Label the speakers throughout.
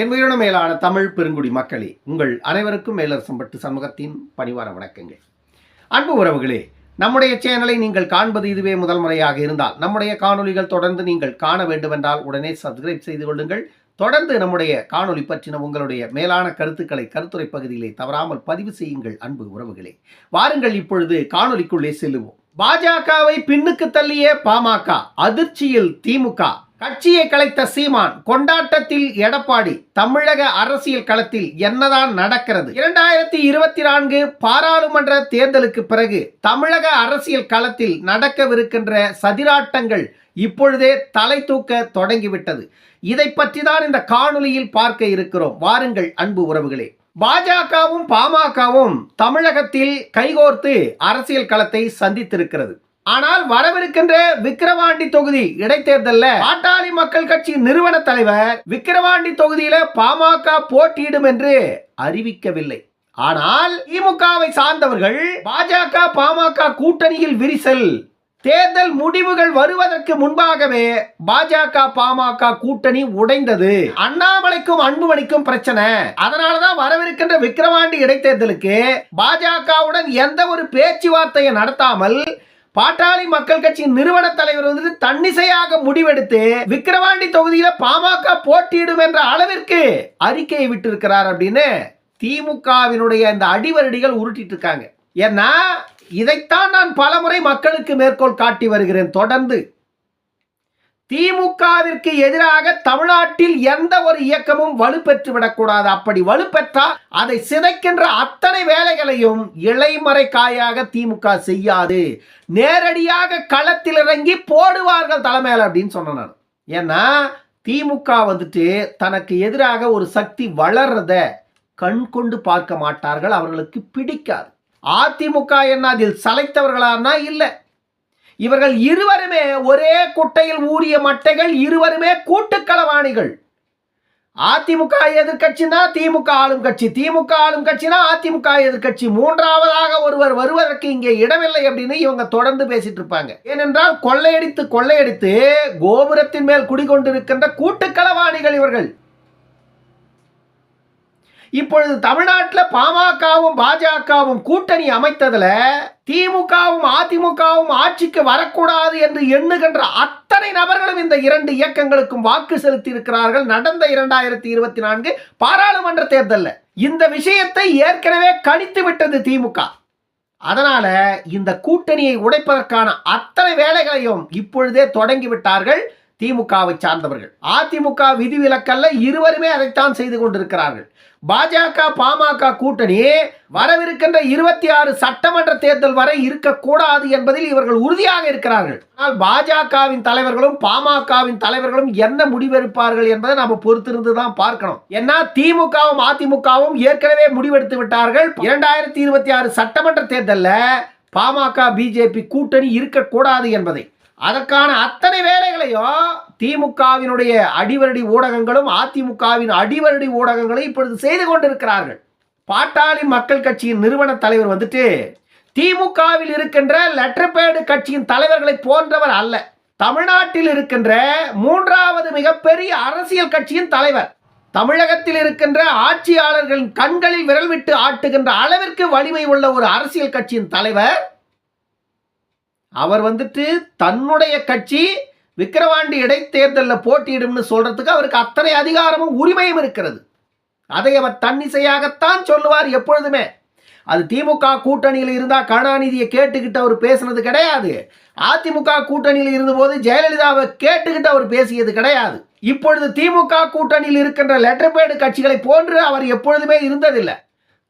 Speaker 1: என் உயிரின மேலான தமிழ் பெருங்குடி மக்களே உங்கள் அனைவருக்கும் மேலரசம்பட்டு சமூகத்தின் பணிவார வணக்கங்கள். அன்பு உறவுகளே நம்முடைய சேனலை நீங்கள் காண்பது இதுவே முதல் முறையாக இருந்தால் நம்முடைய காணொலிகள் தொடர்ந்து நீங்கள் காண வேண்டுமென்றால் உடனே சப்ஸ்கிரைப் செய்து கொள்ளுங்கள். தொடர்ந்து நம்முடைய காணொலி பற்றின உங்களுடைய மேலான கருத்துக்களை கருத்துரை பகுதியிலே தவறாமல் பதிவு செய்யுங்கள் அன்பு உறவுகளே. வாருங்கள் இப்பொழுது காணொளிக்குள்ளே செல்லுவோம். பாஜகவை பின்னுக்கு தள்ளிய பாமக அதிர்ச்சியில் திமுக. கட்சியை கலைத்த சீமான் கொண்டாட்டத்தில் எடப்பாடி தமிழக அரசியல் களத்தில் என்னதான் நடக்கிறது? இரண்டாயிரத்தி இருபத்தி நான்கு பாராளுமன்ற தேர்தலுக்கு பிறகு தமிழக அரசியல் களத்தில் நடக்கவிருக்கின்ற சதிராட்டங்கள் இப்பொழுதே தலை தூக்க தொடங்கிவிட்டது. இதை பற்றி தான் இந்த காணொலியில் பார்க்க இருக்கிறோம். வாருங்கள் அன்பு உறவுகளே. பாஜகவும் பாமகவும் தமிழகத்தில் கைகோர்த்து அரசியல் களத்தை சந்தித்திருக்கிறது. ஆனால் வரவிருக்கின்ற விக்கிரவாண்டி தொகுதி இடைத்தேர்தலில் பாட்டாளி மக்கள் கட்சி நிறுவன தலைவர் விக்கிரவாண்டி தொகுதியில பாமக போட்டியிடும் என்று அறிவிக்கவில்லை. ஆனால் திமுகவை சார்ந்தவர்கள் பாஜக பாமக கூட்டணியில் விரிசல். தேர்தல் முடிவுகள் வருவதற்கு முன்பாகவே பாஜக பாமக கூட்டணி உடைந்தது. அண்ணாமலைக்கும் அன்புமணிக்கும் பிரச்சனை. அதனாலதான் வரவிருக்கின்ற விக்கிரவாண்டி இடைத்தேர்தலுக்கு பாஜகவுடன் எந்த ஒரு பேச்சுவார்த்தையை நடத்தாமல் பாட்டாளி மக்கள் கட்சியின் நிறுவன தலைவர் வந்து தன்னிசையாக முடிவெடுத்து விக்கிரவாண்டி தொகுதியில பாமக போட்டியிடும் என்ற அளவிற்கு அறிக்கையை விட்டிருக்கிறார் அப்படின்னு திமுகவினுடைய இந்த அடிவரடிகள் உருட்டிட்டு இருக்காங்க. ஏன்னா இதைத்தான் நான் பலமுறை மக்களுக்கு மேற்கோள் காட்டி வருகிறேன். தொடர்ந்து திமுகவிற்கு எதிராக தமிழ்நாட்டில் எந்த ஒரு இயக்கமும் வலுப்பெற்று விடக்கூடாது. அப்படி வலுப்பெற்றால் அதை சிதைக்கின்ற அத்தனை வேலைகளையும் இலைமறை காயாக திமுக செய்யாது. நேரடியாக களத்தில் இறங்கி போடுவார்கள் தலைமையில் அப்படின்னு சொன்னேன் நான். ஏன்னா திமுக வந்துட்டு தனக்கு எதிராக ஒரு சக்தி வளர்றத கண் கொண்டு பார்க்க மாட்டார்கள். அவர்களுக்கு பிடிக்காது. அதிமுக என்ன அதில் சளைத்தவர்களானா? இல்லை. இவர்கள் இருவருமே ஒரே குட்டையில் ஊறிய மட்டைகள் இருவருமே கூட்டுக்களவாணிகள். அதிமுக எதிர்கட்சினா திமுக ஆளும் கட்சி திமுக ஆளும் கட்சினா அதிமுக எதிர்கட்சி மூன்றாவதாக ஒருவர் வருவதற்கு இங்கே இடமில்லை அப்படின்னு இவங்க தொடர்ந்து பேசிட்டு இருப்பாங்க. ஏனென்றால் கொள்ளையடித்து கொள்ளையடித்து கோபுரத்தின் மேல் குடிகொண்டிருக்கின்ற கூட்டுக்களவாணிகள் இவர்கள். இப்பொழுது தமிழ்நாட்டில் பாமகவும் பாஜகவும் கூட்டணி அமைத்ததில் திமுகவும் அதிமுகவும் ஆட்சிக்கு வரக்கூடாது என்று எண்ணுகின்ற அத்தனை நபர்களும் இந்த இரண்டு இயக்கங்களுக்கும் வாக்கு செலுத்தி இருக்கிறார்கள் நடந்த இரண்டாயிரத்தி இருபத்தி நான்கு பாராளுமன்ற தேர்தலில். இந்த விஷயத்தை ஏற்கனவே கணித்து விட்டது திமுக. அதனால இந்த கூட்டணியை உடைப்பதற்கான அத்தனை வேலைகளையும் இப்பொழுதே தொடங்கிவிட்டார்கள் திமுகவை சார்ந்தவர்கள். அதிமுக விதிவிலக்கல்ல இருவருமே அதைத்தான் செய்து கொண்டிருக்கிறார்கள். பாஜக பாமக கூட்டணி வரவிருக்கின்ற இருபத்தி ஆறு சட்டமன்ற தேர்தல் வரை இருக்கக்கூடாது என்பதில் இவர்கள் உறுதியாக இருக்கிறார்கள். ஆனால் பாஜகவின் தலைவர்களும் பாமகவின் தலைவர்களும் என்ன முடிவெடுப்பார்கள் என்பதை நம்ம பொறுத்திருந்து தான் பார்க்கணும். ஏன்னா திமுகவும் அதிமுகவும் ஏற்கனவே முடிவெடுத்து விட்டார்கள். இரண்டாயிரத்தி இருபத்தி ஆறு சட்டமன்ற தேர்தலில் பாமக பிஜேபி கூட்டணி இருக்கக்கூடாது என்பதை. அதற்கான அத்தனை வேலைகளையும் திமுகவினுடைய அடிவரடி ஊடகங்களும் அதிமுகவின் அடிவரடி ஊடகங்களும் இப்பொழுது செய்து கொண்டிருக்கிறார்கள். பாட்டாளி மக்கள் கட்சியின் நிறுவன தலைவர் வந்துட்டு திமுகவில் இருக்கின்ற லெட்டர்பேடு கட்சியின் தலைவர்களை போன்றவர் அல்ல. தமிழ்நாட்டில் இருக்கின்ற மூன்றாவது மிகப்பெரிய அரசியல் கட்சியின் தலைவர். தமிழகத்தில் இருக்கின்ற ஆட்சியாளர்களின் கண்களில் விரல் விட்டு ஆட்டுகின்ற அளவிற்கு வலிமை உள்ள ஒரு அரசியல் கட்சியின் தலைவர். அவர் வந்துட்டு தன்னுடைய கட்சி விக்கிரவாண்டி இடைத்தேர்தலில் போட்டியிடும்னு சொல்கிறதுக்கு அவருக்கு அத்தனை அதிகாரமும் உரிமையும் இருக்கிறது. அதை அவர் தன்னிசையாகத்தான் சொல்லுவார் எப்பொழுதுமே. அது திமுக கூட்டணியில் இருந்தால் கருணாநிதியை கேட்டுக்கிட்டு அவர் பேசுனது கிடையாது. அதிமுக கூட்டணியில் இருந்தபோது ஜெயலலிதாவை கேட்டுக்கிட்டு அவர் பேசியது கிடையாது. இப்பொழுது திமுக கூட்டணியில் இருக்கின்ற லெட்டர்பேடு கட்சிகளை போன்று அவர் எப்பொழுதுமே இருந்ததில்லை.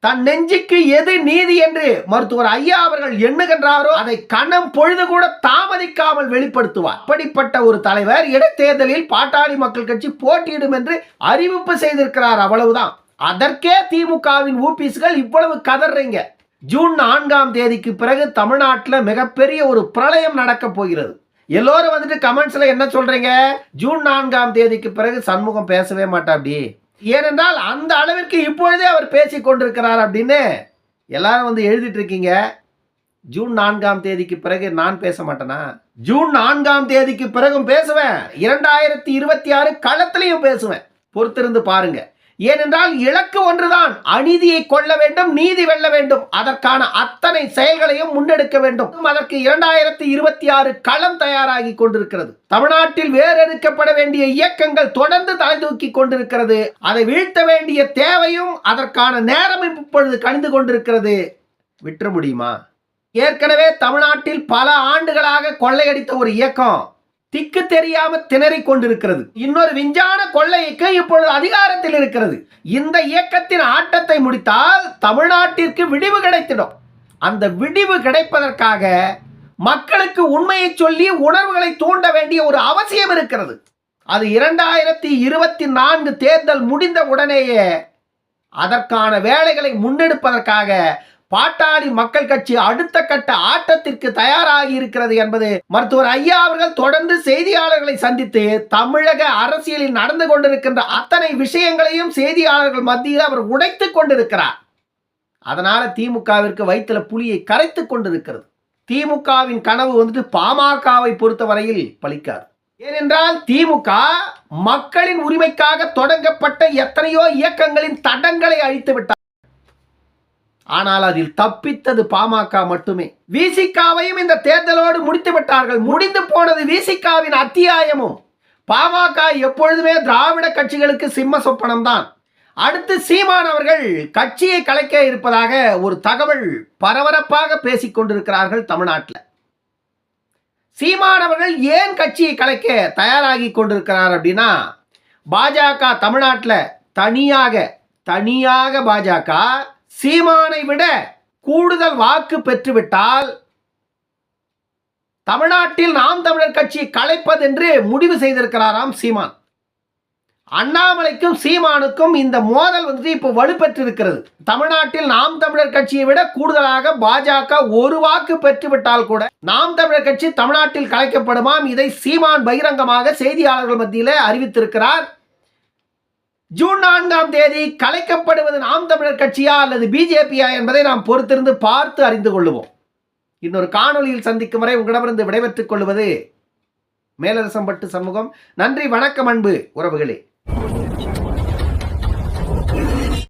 Speaker 1: தன் நெஞ்சுக்கு எது நீதி என்று மருத்துவர் ஐயா அவர்கள் எண்ணுகின்றாரோ அதை கணம் பொழுது கூட தாமதிக்காமல் வெளிப்படுத்துவார். அப்படிப்பட்ட ஒரு தலைவர் இடைத்தேர்தலில் பாட்டாளி மக்கள் கட்சி போட்டியிடும் என்று அறிவிப்பு செய்திருக்கிறார் அவ்வளவுதான். அதற்கே திமுகவின் ஊபிஸ்கள் இவ்வளவு கதறீங்க. ஜூன் நான்காம் தேதிக்கு பிறகு தமிழ்நாட்டில் மிகப்பெரிய ஒரு பிரளயம் நடக்க போகிறது. எல்லோரும் வந்துட்டு கமெண்ட்ஸ்ல என்ன சொல்றீங்க? ஜூன் நான்காம் தேதிக்கு பிறகு சண்முகம் பேசவே மாட்டாப்படி ஏனென்றால் அந்த அளவிற்கு இப்பொழுதே அவர் பேசி கொண்டிருக்கிறார் அப்படின்னு எல்லாரும் வந்து எழுதிட்டு இருக்கீங்க. ஜூன் நான்காம் தேதிக்கு பிறகு நான் பேச மாட்டேனா? ஜூன் நான்காம் தேதிக்கு பிறகும் பேசுவேன். இரண்டாயிரத்தி இருபத்தி ஆறு களத்திலையும் பேசுவேன். பொறுத்திருந்து பாருங்கள் ஏனென்றால் இலக்கு ஒன்றுதான். அநீதியை கொள்ள வேண்டும் நீதி வெல்ல வேண்டும். அதற்கான அத்தனை செயல்களையும் முன்னெடுக்க வேண்டும். அதற்கு இரண்டாயிரத்தி இருபத்தி ஆறு களம் தயாராகி கொண்டிருக்கிறது. தமிழ்நாட்டில் வேறெடுக்கப்பட வேண்டிய இயக்கங்கள் தொடர்ந்து தலை தூக்கி கொண்டிருக்கிறது. அதை வீழ்த்த வேண்டிய தேவையும் அதற்கான நேரம் இப்பொழுது கணிந்து கொண்டிருக்கிறது. விட்டுற முடியுமா? ஏற்கனவே தமிழ்நாட்டில் பல ஆண்டுகளாக கொள்ளையடித்த ஒரு இயக்கம். திக்கு தெரியாம திணறிக் கொண்டிருக்கிறது. இன்னொரு விஞ்ஞான கொள்ளைக்கு இப்பொழுது அதிகாரத்தில் இருக்கிறது. இந்த இயக்கத்தின் ஆட்டத்தை முடித்தால் தமிழ்நாட்டிற்கு விடிவு கிடைத்திடும். அந்த விடிவு கிடைப்பதற்காக மக்களுக்கு உண்மையை சொல்லி உணர்வுகளை தூண்ட வேண்டிய ஒரு அவசியம் இருக்கிறது. அது இரண்டாயிரத்தி இருபத்தி நான்கு தேர்தல் முடிந்த உடனேயே அதற்கான வேலைகளை முன்னெடுப்பதற்காக பாட்டாளி மக்கள் கட்சி அடுத்த கட்ட ஆட்டத்திற்கு தயாராகி இருக்கிறது என்பது மருத்துவர் ஐயா அவர்கள் தொடர்ந்து செய்தியாளர்களை சந்தித்து தமிழக அரசியலில் நடந்து கொண்டிருக்கின்ற அத்தனை விஷயங்களையும் செய்தியாளர்கள் மத்தியில் அவர் உடைத்துக் கொண்டிருக்கிறார். அதனால திமுகவிற்கு வயிற்றுல புலியை கரைத்துக் கொண்டிருக்கிறது. திமுகவின் கனவு வந்துட்டு பாமகவை பொறுத்தவரையில் பலிக்காது. ஏனென்றால் திமுக மக்களின் உரிமைக்காக தொடங்கப்பட்ட எத்தனையோ இயக்கங்களின் தடங்களை அழித்து விட்டார் ஆனால் அதில் தப்பித்தது பாமக மட்டுமே. விசிகாவையும் இந்த தேர்தலோடு முடித்து விட்டார்கள். முடிந்து போனது விசிகாவின் அத்தியாயமும். பாமக எப்பொழுதுமே திராவிட கட்சிகளுக்கு சிம்ம சொப்பனம் தான் அடுத்து சீமான் அவர்கள் கட்சியை கலைக்க இருப்பதாக ஒரு தகவல் பரபரப்பாக பேசிக் கொண்டிருக்கிறார்கள் தமிழ்நாட்டில். சீமான் அவர்கள் ஏன் கட்சியை கலைக்க தயாராகி கொண்டிருக்கிறார் அப்படின்னா பாஜக தமிழ்நாட்டில் தனியாக தனியாக பாஜக சீமானை விட கூடுதல் வாக்கு பெற்றுவிட்டால் தமிழ்நாட்டில் நாம் தமிழர் கட்சியை கலைப்பது என்று முடிவு செய்திருக்கிறாராம் சீமான். அண்ணாமலைக்கும் சீமானுக்கும் இந்த மோதல் வந்து இப்போ வலுப்பெற்றிருக்கிறது. தமிழ்நாட்டில் நாம் தமிழர் கட்சியை விட கூடுதலாக பாஜக ஒரு வாக்கு பெற்றுவிட்டால் கூட நாம் தமிழர் கட்சி தமிழ்நாட்டில் கலைக்கப்படுமாம் இதை சீமான் பகிரங்கமாக செய்தியாளர்கள் மத்தியில் அறிவித்திருக்கிறார். ஜூன் நான்காம் தேதி கலைக்கப்படுவது நாம் தமிழர் கட்சியா அல்லது பிஜேபியா என்பதை நாம் பொறுத்திருந்து பார்த்து அறிந்து கொள்ளுவோம். இன்னொரு காணொளியில் சந்திக்கும் வரை உங்களிடமிருந்து விடைபெற்றுக் கொள்வது மேலரசம்பட்டு சமூகம். நன்றி வணக்கம் அன்பு உறவுகளே.